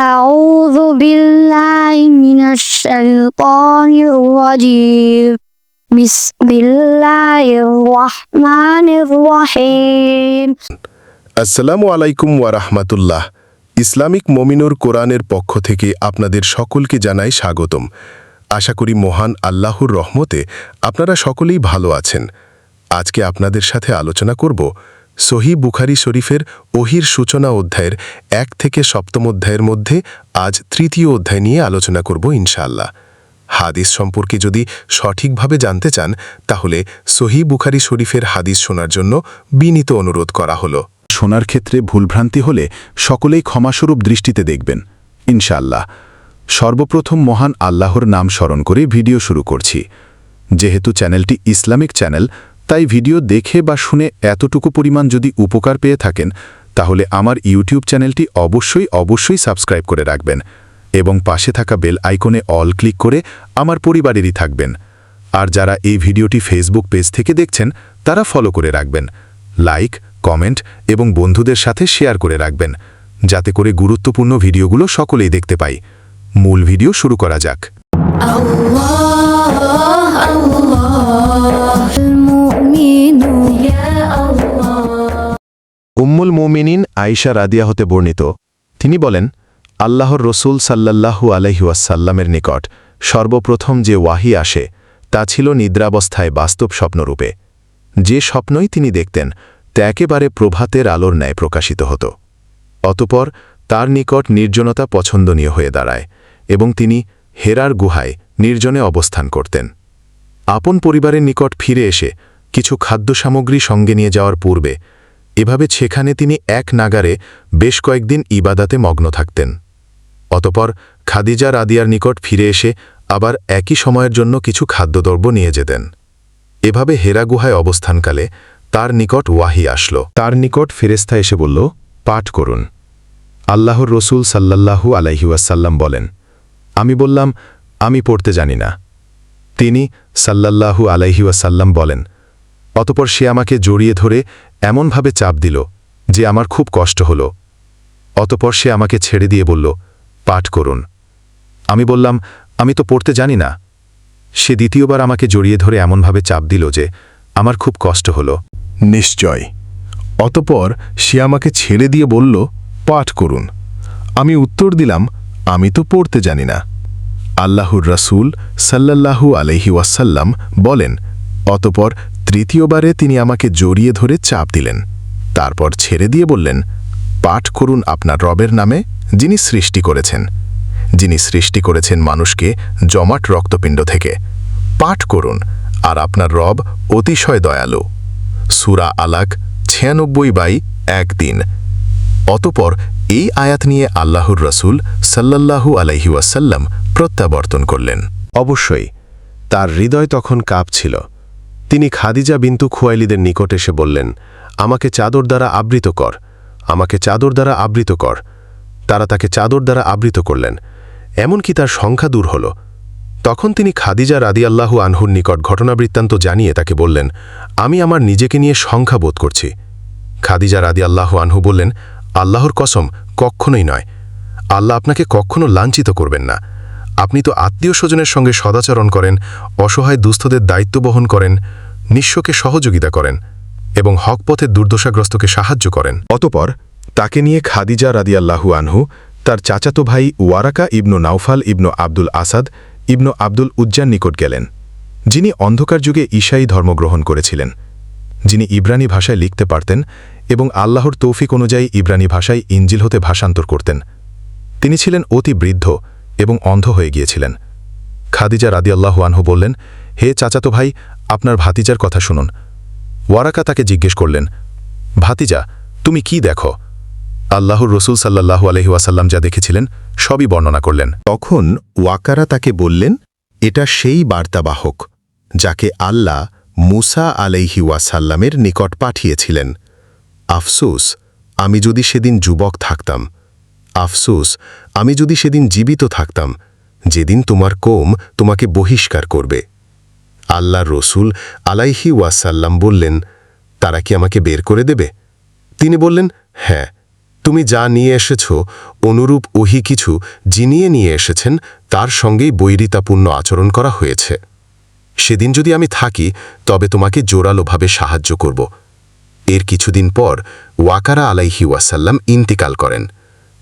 أعوذ بالله من الشيطان الرجيم بسم الله الرحمن الرحيم আসসালামু আলাইকুম ওয়া রাহমাতুল্লাহ ইসলামিক মমিনুর কোরআনের পক্ষ থেকে আপনাদের সকলকে জানাই স্বাগতম আশা করি মহান আল্লাহর রহমতে আপনারা সকলেই ভালো আছেন আজকে আপনাদের সাথে আলোচনা করব সহি বুখারি শরীফের ওহির সূচনা অধ্যায়ের এক থেকে সপ্তম অধ্যায়ের মধ্যে আজ তৃতীয় অধ্যায় নিয়ে আলোচনা করব ইনশাআল্লাহ। হাদিস সম্পর্কে যদি সঠিকভাবে জানতে চান, তাহলে সহি বুখারি শরীফের হাদিস শোনার জন্য বিনীত অনুরোধ করা হলো। শোনার ক্ষেত্রে ভুলভ্রান্তি হলে সকলেই ক্ষমাস্বরূপ দৃষ্টিতে দেখবেন। ইনশাআল্লাহ, সর্বপ্রথম মহান আল্লাহর নাম স্মরণ করে ভিডিও শুরু করছি। যেহেতু চ্যানেলটি ইসলামিক চ্যানেল তাই ভিডিও দেখে বা শুনে এতটুকু পরিমাণ যদি উপকার পেয়ে থাকেন, তাহলে আমার ইউটিউব চ্যানেলটি অবশ্যই অবশ্যই সাবস্ক্রাইব করে রাখবেন এবং পাশে থাকা বেল আইকনে অল ক্লিক করে আমার পরিবারেরই থাকবেন। আর যারা এই ভিডিওটি ফেসবুক পেজ থেকে দেখছেন, তারা ফলো করে রাখবেন, লাইক, কমেন্ট এবং বন্ধুদের সাথে শেয়ার করে রাখবেন, যাতে করে গুরুত্বপূর্ণ ভিডিওগুলো সকলেই দেখতে পাই। মূল ভিডিও শুরু করা যাক। উম্মুল মোমিনিন আইসা রাদিয়া হতে বর্ণিত। তিনি বলেন, আল্লাহর রসুল সাল্লাল্লাহু আলহিউসাল্লামের নিকট সর্বপ্রথম যে ওয়াহি আসে, তা ছিল নিদ্রাবস্থায় বাস্তব স্বপ্নরূপে। যে স্বপ্নই তিনি দেখতেন, তা একেবারে প্রভাতের আলোর ন্যায় প্রকাশিত হতো। অতপর তার নিকট নির্জনতা পছন্দনীয় হয়ে দাঁড়ায় এবং তিনি হেরার গুহায় নির্জনে অবস্থান করতেন। আপন পরিবারের নিকট ফিরে এসে কিছু খাদ্য সামগ্রী সঙ্গে নিয়ে যাওয়ার পূর্বে এভাবে সেখানে তিনি এক নাগারে বেশ কয়েকদিন ইবাদাতে মগ্ন থাকতেন। অতপর খাদিজা রাদিয়ার নিকট ফিরে এসে আবার একই সময়ের জন্য কিছু খাদ্যদ্রব্য নিয়ে যেতেন। এভাবে হেরা গুহায় অবস্থানকালে তার নিকট ওয়াহি আসল। তার নিকট ফেরেস্তা এসে বলল, পাঠ করুন। আল্লাহর রসুল সাল্লাল্লাহু আলাইহিওয়াসাল্লাম বলেন, আমি বললাম, আমি পড়তে জানি না। তিনি সাল্লাল্লাহু আলাইহিওয়াসাল্লাম বলেন অতপর সে আমাকে জড়িয়ে ধরে এমনভাবে চাপ দিল যে আমার খুব কষ্ট হল। অতপর সে আমাকে ছেড়ে দিয়ে বলল, পাঠ করুন। আমি বললাম, আমি তো পড়তে জানি না। সে দ্বিতীয়বার আমাকে জড়িয়ে ধরে এমনভাবে চাপ দিল যে আমার খুব কষ্ট হল। নিশ্চয়। অতপর সে আমাকে ছেড়ে দিয়ে বলল, পাঠ করুন। আমি উত্তর দিলাম, আমি তো পড়তে জানি না। আল্লাহর রাসূল সাল্লাল্লাহু আলহি ওয়াসাল্লাম বলেন, অতপর তৃতীয়বারে তিনি আমাকে জড়িয়ে ধরে চাপ দিলেন। তারপর ছেড়ে দিয়ে বললেন, পাঠ করুন আপনার রবের নামে, যিনি সৃষ্টি করেছেন। যিনি সৃষ্টি করেছেন মানুষকে জমাট রক্তপিণ্ড থেকে। পাঠ করুন, আর আপনার রব অতিশয় দয়ালু। সুরা আলাক ছিয়ানব্বই বাই একদিন অতপর এই আয়াত নিয়ে আল্লাহর রসুল সাল্লাল্লাহু আলাইহিওয়াসাল্লাম প্রত্যাবর্তন করলেন। অবশ্যই, তার হৃদয় তখন কাঁপছিল। তিনি খাদিজা বিন্তু খুয়াইলিদের নিকট এসে বললেন, আমাকে চাদর দ্বারা আবৃত কর, আমাকে চাদর দ্বারা আবৃত কর। তারা তাকে চাদর দ্বারা আবৃত করলেন। এমনকি তার সংখ্যা দূর হল। তখন তিনি খাদিজা রাদিয়াল্লাহু আনহুর নিকট ঘটনাবৃত্তান্ত জানিয়ে তাকে বললেন, আমি আমার নিজেকে নিয়ে সংখ্যা বোধ করছি। খাদিজা রাদিয়াল্লাহু আনহু বললেন, আল্লাহর কসম কখনোই নয়। আল্লাহ আপনাকে কখনো লাঞ্ছিত করবেন না। আপনি তো আত্মীয় স্বজনের সঙ্গে সদাচরণ করেন, অসহায় দুস্থদের দায়িত্ব বহন করেন, নিঃস্বকে সহযোগিতা করেন এবং হকপথের দুর্দশাগ্রস্তকে সাহায্য করেন। অতপর তাকে নিয়ে খাদিজা রাদিয়াল্লাহু আনহু, তার চাচাতো ভাই Waraqa ibn Nawfal ibn Abdul Asad ibn Abdul Uzza নিকট গেলেন, যিনি অন্ধকার যুগে ঈশাই ধর্মগ্রহণ করেছিলেন, যিনি ইব্রানি ভাষায় লিখতে পারতেন এবং আল্লাহর তৌফিক অনুযায়ী ইব্রানি ভাষায় ইঞ্জিল হতে ভাষান্তর করতেন। তিনি ছিলেন অতি বৃদ্ধ এবং অন্ধ হয়ে গিয়েছিলেন। খাদিজা রাদিয়াল্লাহু আনহু বললেন, হে চাচাতো ভাই, আপনার ভাতিজার কথা শুনুন। ওয়ারাকা তাকে জিজ্ঞেস করলেন, ভাতিজা, তুমি কি দেখো? আল্লাহর রসুল সাল্লাহু আলহিউসাল্লাম যা দেখেছিলেন, সবই বর্ণনা করলেন। তখন ওয়াকারা তাকে বললেন, এটা সেই বার্তাবাহক, যাকে আল্লাহ মুসা আলাইহি ওয়াসাল্লামের নিকট পাঠিয়েছিলেন। আফসুস, আমি যদি সেদিন যুবক থাকতাম আফসুস, আমি যদি সেদিন জীবিত থাকতাম, যেদিন তোমার কোম তোমাকে বহিষ্কার করবে। আল্লাহ রসুল আলাইহি ওয়াসাল্লাম বললেন, তারা কি আমাকে বের করে দেবে? তিনি বললেন হ্যাঁ তুমি যা নিয়ে এসেছ, অনুরূপ ওহি কিছু জিনিয়ে নিয়ে এসেছেন, তার সঙ্গেই বৈরিতাপূর্ণ আচরণ করা হয়েছে। সেদিন যদি আমি থাকি, তবে তোমাকে জোরালোভাবে সাহায্য করব। এর কিছুদিন পর ওয়াকারা আলাইহি ওয়াসাল্লাম ইন্তিকাল করেন।